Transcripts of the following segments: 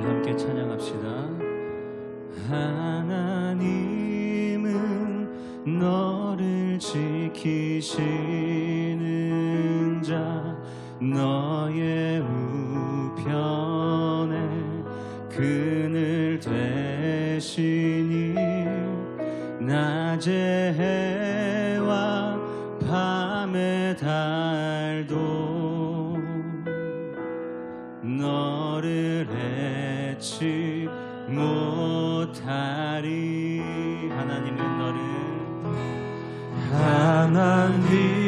우리 함께 찬양합시다. 하나님은 너를 지키시는 자 너의 우편에 그늘 대신이 낮에 해와 밤에 달 难离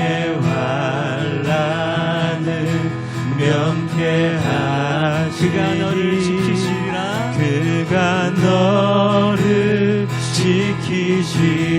의 환란을 면케하시 그가 너를 지키시리라. 그가 너를 지키시리라.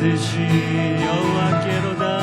반드시 여호와께로다.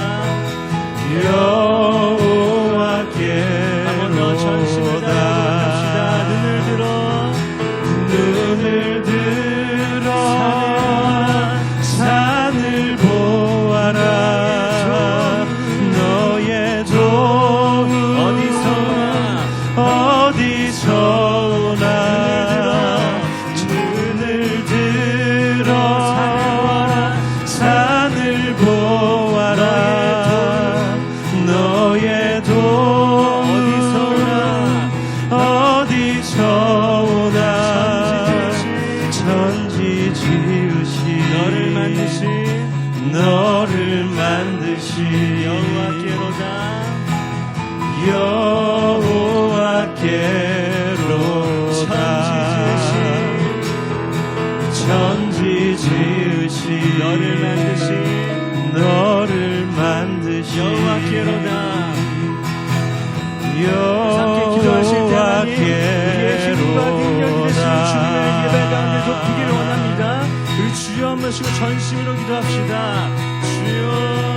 이길 원합니다. 우리 주여 한 번씩 전심으로 기도합시다. 주여.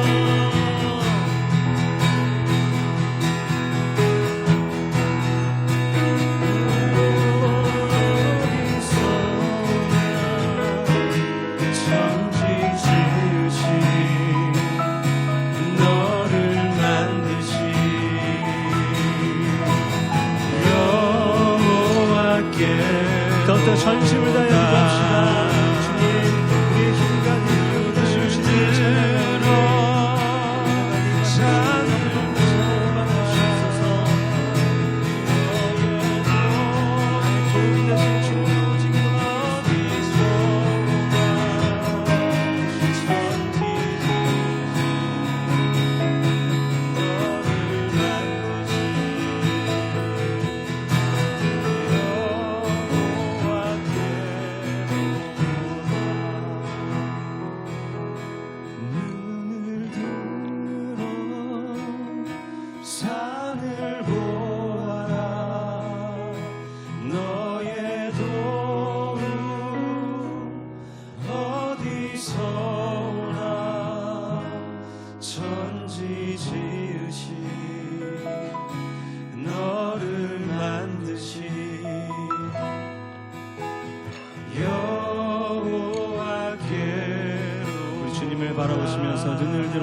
전심을 다해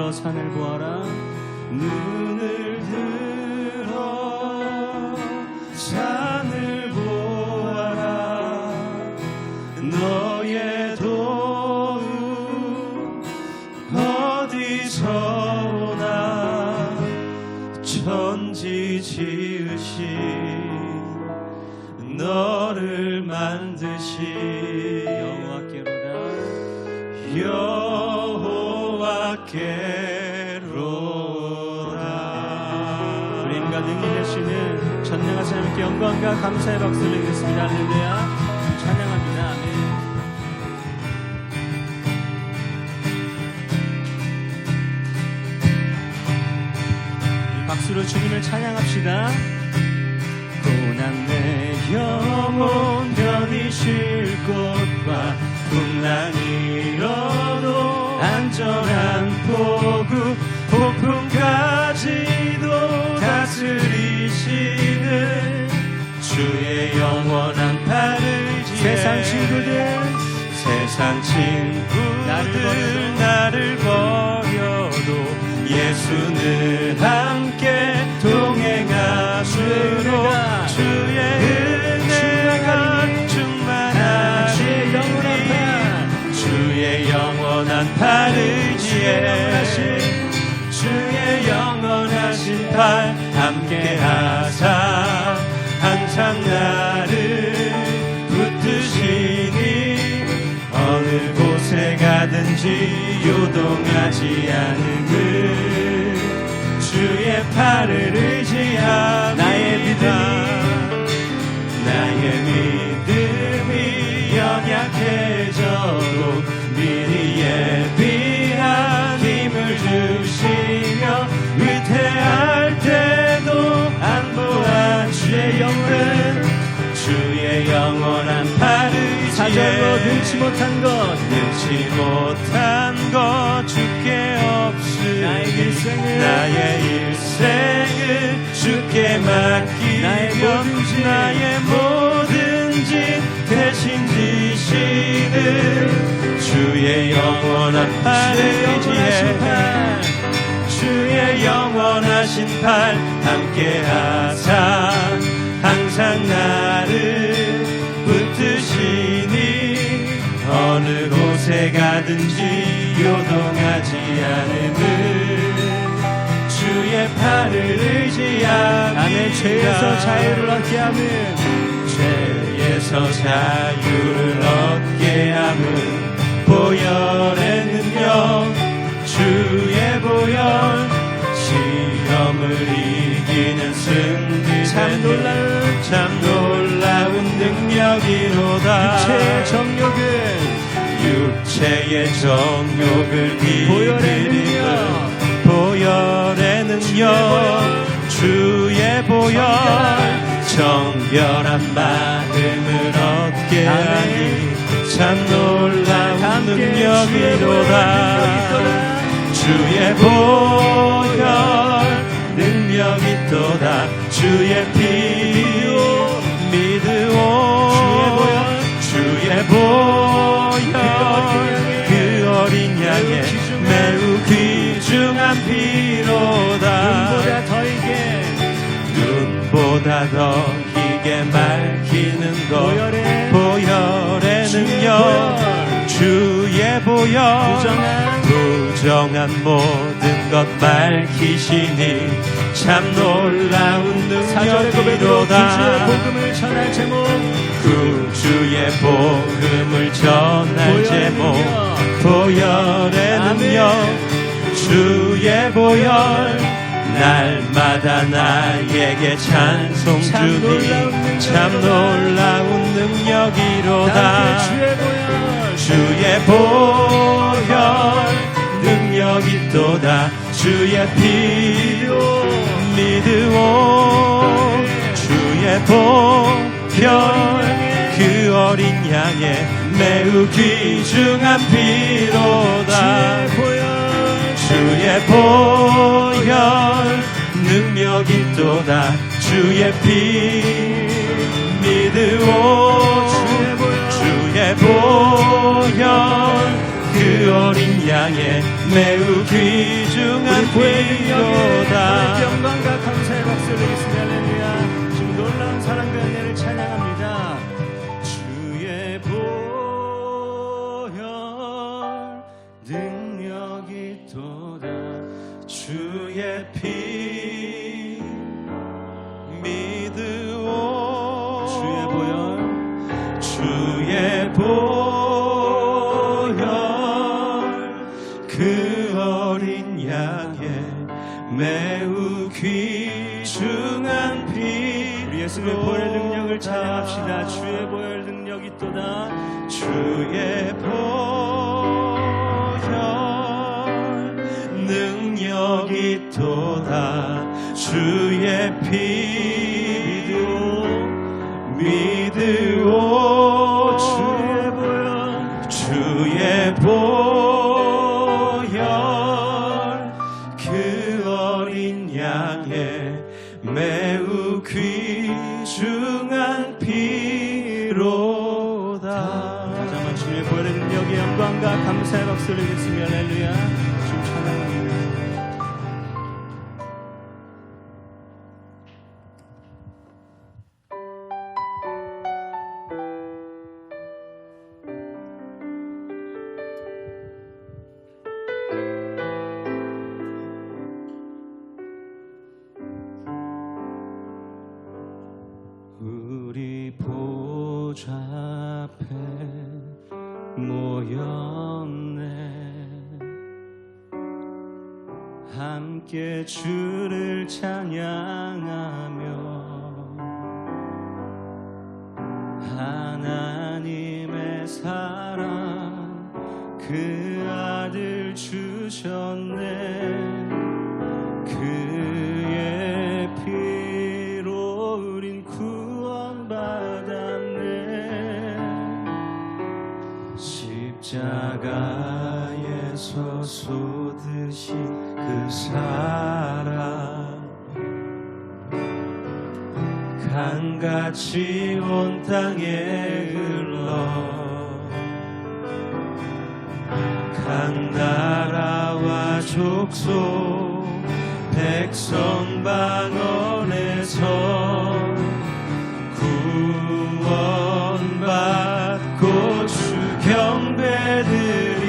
들어 산을 보아라. 눈을 들어 산을 보아라. 너의 도움 어디서 오나 천지 지으신 너를 만드신 여호와께로다. 여호와께 하나님께 영광과 감사의 박수를 드리겠습니다. 할렐루야. 찬양합니다. 아멘 이 박수로 주님을 찬양합시다. 고난 내 영혼 편히 쉴 곳과 풍랑 세상 친구들 나를 버려도 예수는 함께 동행하시고 주의 은혜가 충만하시니 주의 영원한 팔을 지에 주의 영원하신 팔 함께 하사 항상 나 가든지 요동하지 않음을 주의 팔을 의지합니다 나의 믿음이 나의 믿음이 연약해져도 미리 예비한 힘을 주시며 위태할 때도 안보한 주의 영은 능치 못한 것 능치 못한 것 주께 없으니 나의 일생을 나의 일생을 주께 맡기며 나의 모든 짓 나의 짓 대신 지시는 주의 영원한 팔을 지혜 주의 영원하신 팔 함께하사 항상 나를 어느 곳에 가든지 요동하지 않음을 주의 팔을 남의 죄에서 자유를 얻게 하는 죄에서 자유를 얻게 함은 보혈의 능력 주의 보혈 시험을 이기는 승리 참 놀라운 참 놀라운 능력이로다. 육체의 정욕은 육체의 정욕을 이기는 보혈의 능력 주의 보혈 정결한 마음을 얻게. 하니 참 놀라운 능력이로다. 주의 보혈 능력 있도다. 주의 피 피로다. 눈보다 더 이게 눈보다 더 희게 밝히는 것. 보혈의 보혈의 주의 능력. 보혈. 주의 보혈. 부정한 부정한 모든 것 밝히시니 참 놀라운 능력이로다. 복음을 전할 제목. 구주의 복음을 전할 제목. 보혈의. 능력 주의 보혈 날마다 나에게 찬송 참 놀라운 주니 참 놀라운 다 능력이로다. 주의 보혈. 주의 보혈 능력 있도다. 주의 피로 믿으오. 주의 보혈 그 어린 양의 매우 귀중한 피로다 주의 보혈 주의 보혈 능력 있도다 주의 피 믿으오. 주의 보혈 그 어린 양의 매우 귀중한 피로다. 영광과 감사의 박수를 드리겠습니다 또다 주의 피 믿으오. 주의 보혈. 주의 보혈. 그 어린 양의 매우 귀중한 피로다. 다시 한번 주의 보혈의 능력의 영광과 감사의 박수를 드리겠습니다. 할렐루야 주를 찬양하며 하나님의 사랑 그 아들 주셨네. 그의 피로 우린 구원받았네. 십자가에서 쏟으신 그 사랑 강같이 온 땅에 흘러 각 나라와 족속 백성 방언에서 구원받고 주 경배드리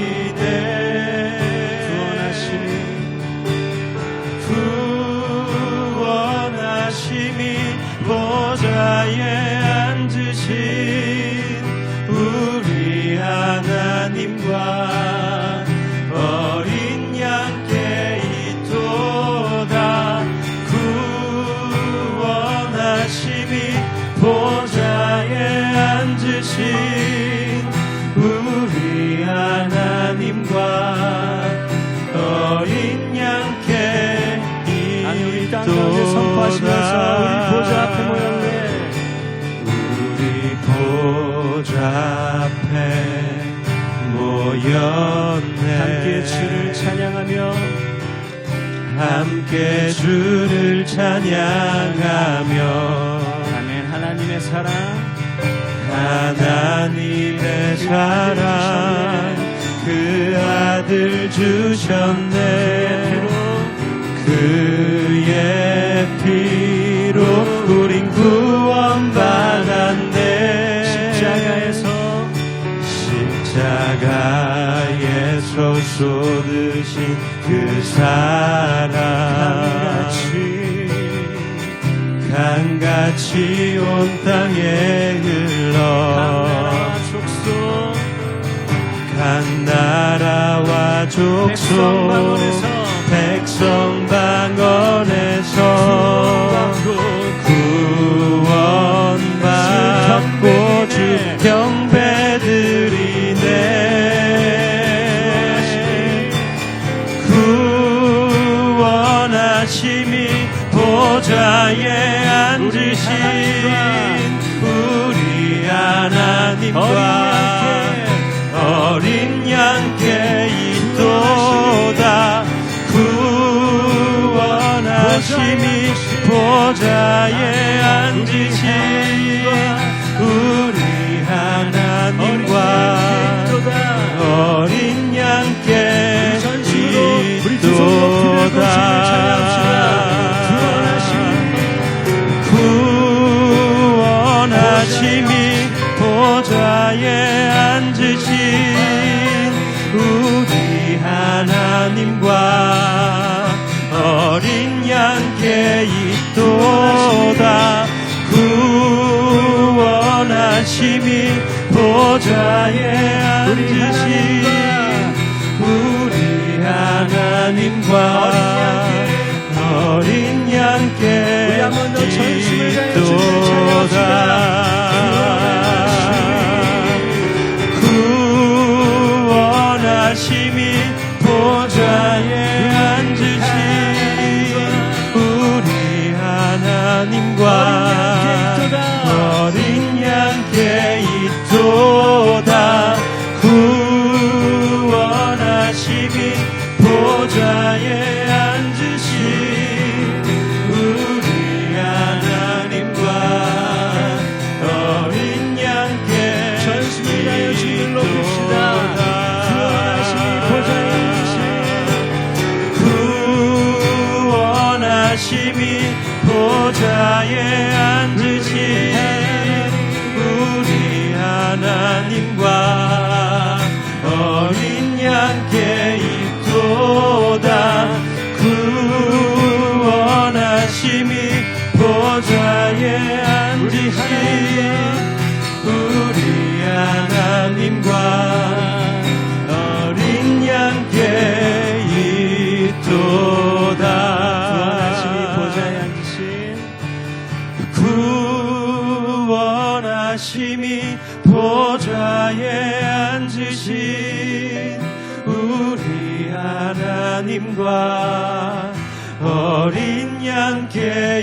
앞에 모였네. 함께 주를 찬양하며 함께 주를 찬양하며 아멘. 하나님의 사랑. 하나님의 사랑. 그 아들 주셨네. 그의 피 그 사랑 강같이 강같이 온 땅에 흘러 각 나라와 족속 백성 의자에 앉으신 우리 하나님과 어린 양께 이도다. 구원하심이 보자에 앉으신 도다 구원하심이 보좌에 심히 보좌에 앉으신 우리 하나님과 어린 양께 있도. 보좌에 앉으신 우리 하나님과 어린 양께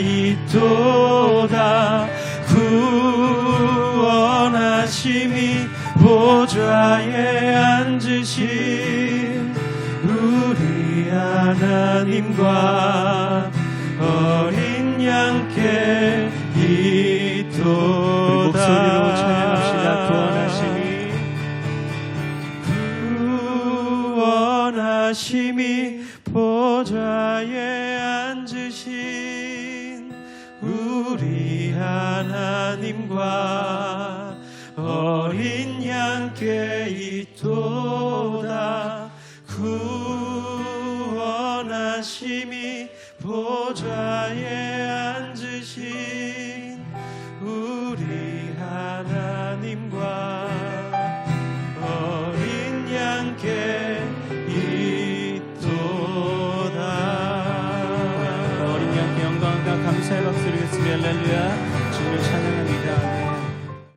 있도다 구원하심이 보좌에 앉으신 우리 하나님과 어린 양께 그 있도다. 앉으신 우리 하나님과 어린 양께 있도다 구원하심이 보좌에 앉으신 할렐루야 할렐루야 주님을 찬양합니다